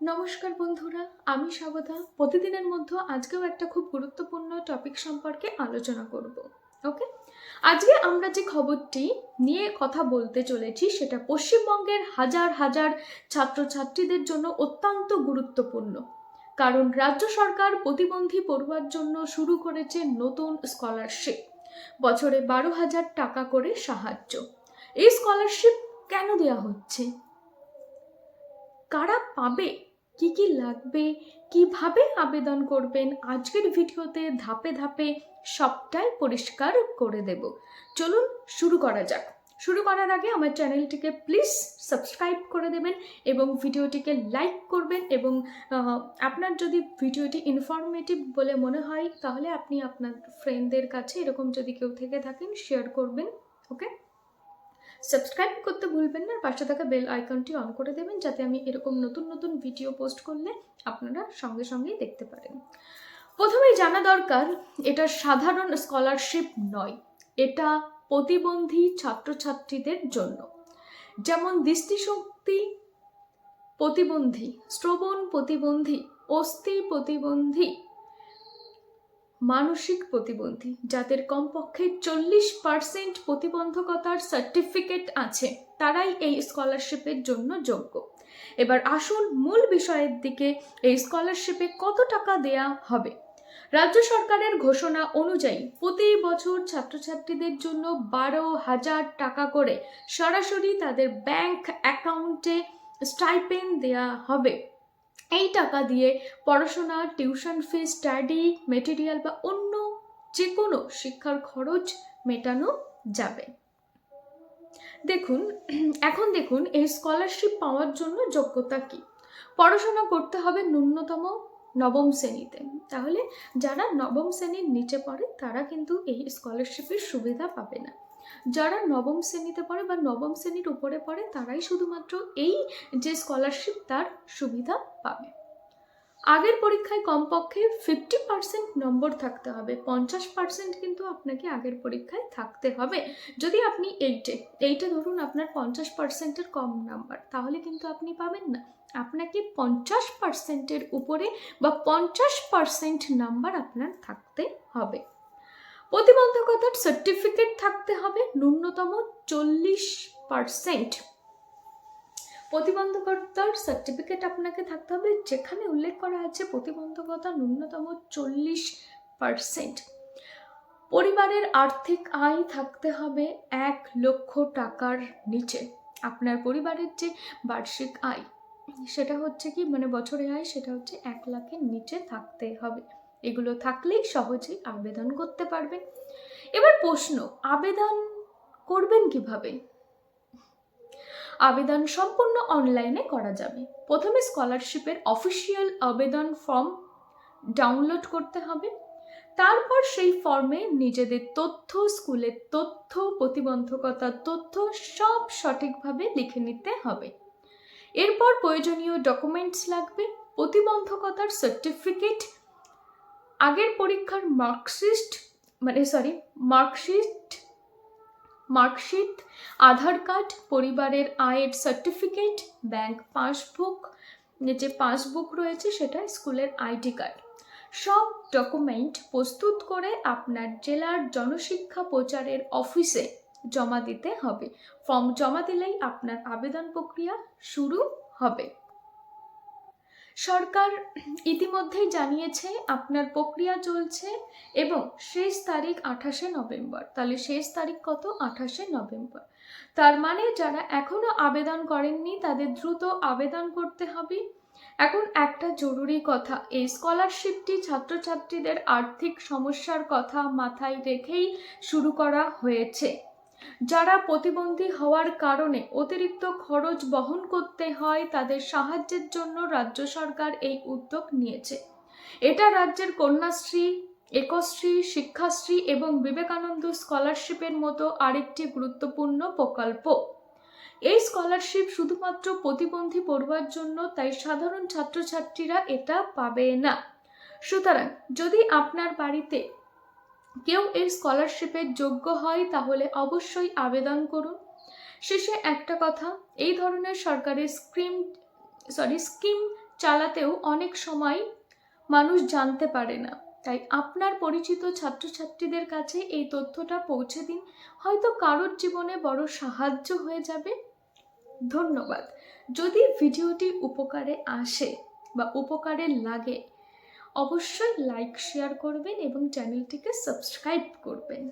নমস্কার বন্ধুরা, আমি স্বাগতা প্রতিদিনের মধ্যে আজকেও একটা খুব গুরুত্বপূর্ণ টপিক সম্পর্কে আলোচনা করব ওকে আজকে আমরা যে খবরটি নিয়ে কথা বলতে চলেছি, সেটা পশ্চিমবঙ্গের হাজার হাজার ছাত্রছাত্রীদের জন্য অত্যন্ত গুরুত্বপূর্ণ। কারণ রাজ্য সরকার প্রতিবন্ধী পড়ুয়ার জন্য শুরু করেছে নতুন স্কলারশিপ বছরে বারো হাজার টাকা করে সাহায্য। এই স্কলারশিপ কেন দেওয়া হচ্ছে? কারা পাবে কি কি লাগবে? কীভাবে আবেদন করবেন? আজকের ভিডিওতে ধাপে ধাপে সবটাই পরিষ্কার করে দেব। চলুন শুরু করা যাক। শুরু করার আগে আমার চ্যানেলটিকে প্লিজ সাবস্ক্রাইব করে দেবেন এবং ভিডিওটিকে লাইক করবেন এবং আপনার যদি ভিডিওটি ইনফরমেটিভ বলে মনে হয়, তাহলে আপনি আপনার ফ্রেন্ডদের কাছে এরকম যদি কেউ থেকে থাকেন শেয়ার করবেন ওকে সাবস্ক্রাইব করতে ভুলবেন না পাশে থাকা বেল আইকনটি অন করে দেবেন যাতে আমি এরকম নতুন নতুন ভিডিও পোস্ট করলে আপনারা সঙ্গে সঙ্গেই দেখতে পারেন। প্রথমেই জানা দরকার, এটা সাধারণ স্কলারশিপ নয়, এটা প্রতিবন্ধী ছাত্রছাত্রীদের জন্য। যেমন দৃষ্টিশক্তি প্রতিবন্ধী, শ্রবণ প্রতিবন্ধী, অস্থি প্রতিবন্ধী মানসিক প্রতিবন্ধী, যাদের কমপক্ষে চল্লিশ পার্সেন্ট প্রতিবন্ধকতার সার্টিফিকেট আছে, তারাই এই স্কলারশিপের জন্য যোগ্য। এবার আসুন মূল বিষয়ের দিকে, এই স্কলারশিপে কত টাকা দেয়া হবে? রাজ্য সরকারের ঘোষণা অনুযায়ী, প্রতি বছর ছাত্রছাত্রীদের জন্য বারো হাজার টাকা করে সরাসরি তাদের ব্যাংক অ্যাকাউন্টে স্টাইপেন দেয়া হবে। এই টাকা দিয়ে পড়াশোনা, টিউশন ফি, স্টাডি, মেটেরিয়াল বা অন্য যে কোনো শিক্ষার খরচ মেটানো যাবে। দেখুন, এখন দেখুন এই স্কলারশিপ পাওয়ার জন্য যোগ্যতা কি? পড়াশোনা করতে হবে ন্যূনতম নবম শ্রেণীতে। তাহলে যারা নবম শ্রেণির নিচে পড়ে, তারা কিন্তু এই স্কলারশিপের সুবিধা পাবে না। যারা নবম শ্রেণীতে পড়ে বা নবম শ্রেণির উপরে পড়ে, তারাই শুধুমাত্র এই যে স্কলারশিপ তার সুবিধা পাবে। আগের পরীক্ষায় কমপক্ষে ফিফটি পার্সেন্ট নম্বর থাকতে হবে। পঞ্চাশ পার্সেন্ট কিন্তু আপনাকে আগের পরীক্ষায় থাকতে হবে। যদি আপনি এইটে এইটে ধরুন আপনার পঞ্চাশ পার্সেন্টের কম নাম্বার তাহলে কিন্তু আপনি পাবেন না। আপনাকে পঞ্চাশ পার্সেন্টের উপরে বা পঞ্চাশ পার্সেন্ট নাম্বার আপনার থাকতে হবে। প্রতিবন্ধকতার সার্টিফিকেট থাকতে হবে ন্যূনতম চল্লিশ পার্সেন্ট প্রতিবন্ধকতার সার্টিফিকেট আপনাকে থাকতে হবে যেখানে উল্লেখ করা আছে প্রতিবন্ধকতা ন্যূনতম চল্লিশ পার্সেন্ট পরিবারের আর্থিক আয় থাকতে হবে এক লক্ষ টাকার নিচে। আপনার পরিবারের যে বার্ষিক আয়, সেটা হচ্ছে কি মানে বছরে আয় সেটা হচ্ছে এক লাখের নিচে থাকতে হবে। এগুলো থাকলেই সহজেই আবেদন করতে পারবেন। এবার প্রশ্ন, আবেদন করবেন কীভাবে? আবেদন সম্পূর্ণ অনলাইনে করা যাবে। প্রথমে স্কলারশিপের অফিসিয়াল আবেদন ফর্ম ডাউনলোড করতে হবে। তারপর সেই ফর্মে নিজেদের তথ্য, স্কুলের তথ্য প্রতিবন্ধকতার তথ্য সব সঠিকভাবে লিখে নিতে হবে। এরপর প্রয়োজনীয় ডকুমেন্টস লাগবে, প্রতিবন্ধকতার সার্টিফিকেট আগের পরীক্ষার মার্কশিট মানে sorry marksheet marksheet, Aadhaar card, পরিবারের আয়ের সার্টিফিকেট ব্যাংক পাসবুক যে পাসবুক রয়েছে সেটা স্কুলের আইডি কার্ড সব ডকুমেন্ট প্রস্তুত করে আপনার জেলার জনশিক্ষা প্রচারের অফিসে জমা দিতে হবে। ফর্ম জমা দিলেই আপনার আবেদন প্রক্রিয়া শুরু হবে। সরকার ইতিমধ্যেই জানিয়েছে আপনার প্রক্রিয়া চলছে এবং শেষ তারিখ আঠাশে নভেম্বর। তাহলে শেষ তারিখ কত? আঠাশে নভেম্বর। তার মানে যারা এখনও আবেদন করেননি, তাদের দ্রুত আবেদন করতে হবে। এখন একটা জরুরি কথা, এই স্কলারশিপটি ছাত্রছাত্রীদের আর্থিক সমস্যার কথা মাথায় রেখেই শুরু করা হয়েছে। যারা প্রতিবন্ধী হওয়ার কারণে অতিরিক্ত খরচ বহন করতে হয়, তাদের সাহায্যের জন্য রাজ্য সরকার এই উদ্যোগ নিয়েছে। এটা রাজ্যের কন্যাশ্রী, একশ্রী, শিক্ষাশ্রী এবং বিবেকানন্দ স্কলারশিপের মতো আরেকটি গুরুত্বপূর্ণ প্রকল্প। এই স্কলারশিপ শুধুমাত্র প্রতিবন্ধী পড়ুয়ার জন্য, তাই সাধারণ ছাত্রছাত্রীরা এটা পাবে না। সুতরাং যদি আপনার বাড়িতে কেউ এই স্কলারশিপের যোগ্য হয়, তাহলে অবশ্যই আবেদন করুন। শেষে একটা কথা, এই ধরনের সরকারি স্কিম সরি স্কিম চালাতেও অনেক সময় মানুষ জানতে পারে না। তাই আপনার পরিচিত ছাত্রছাত্রীদের কাছে এই তথ্যটা পৌঁছে দিন। হয়তো কারোর জীবনে বড় সাহায্য হয়ে যাবে। ধন্যবাদ। যদি ভিডিওটি উপকারে আসে বা উপকারে লাগে অবশ্যই লাইক শেয়ার করবেন এবং চ্যানেলটিকে সাবস্ক্রাইব করবেন।